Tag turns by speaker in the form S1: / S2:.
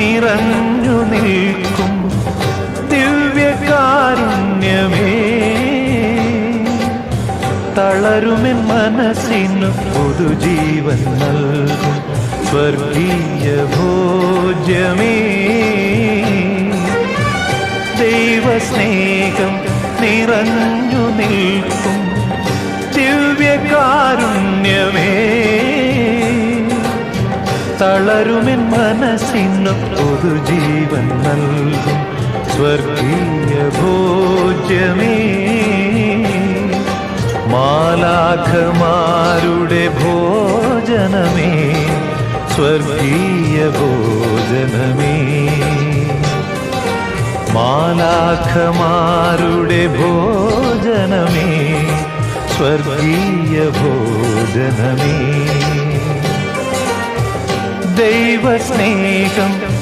S1: നിറഞ്ഞു നിൽക്കും ദിവ്യകാരുണ്യമേ. തളരുമെൻ മനസ്സിനു പുതുജീവൻ നൽകും സ്വർഗീയ ഭോജ്യമേ. ദൈവസ്നേഹം നിറഞ്ഞു നിൽക്കും ദിവ്യകാരുണ്യമേ തളരുമെൻ മനസ്സിനു പൊതുജീവൻ നൽകും. സ്വർഗീയ ഭോജ്യമേ മാലാഖമാരുടെ ഭോജനമേ സ്വർഗീയ ഭോജനമേ. മാലാഖമാരുടെ ഭോജനമേ സ്വർഗീയ ഭോജനമേ. ദൈവസ്നേഹം.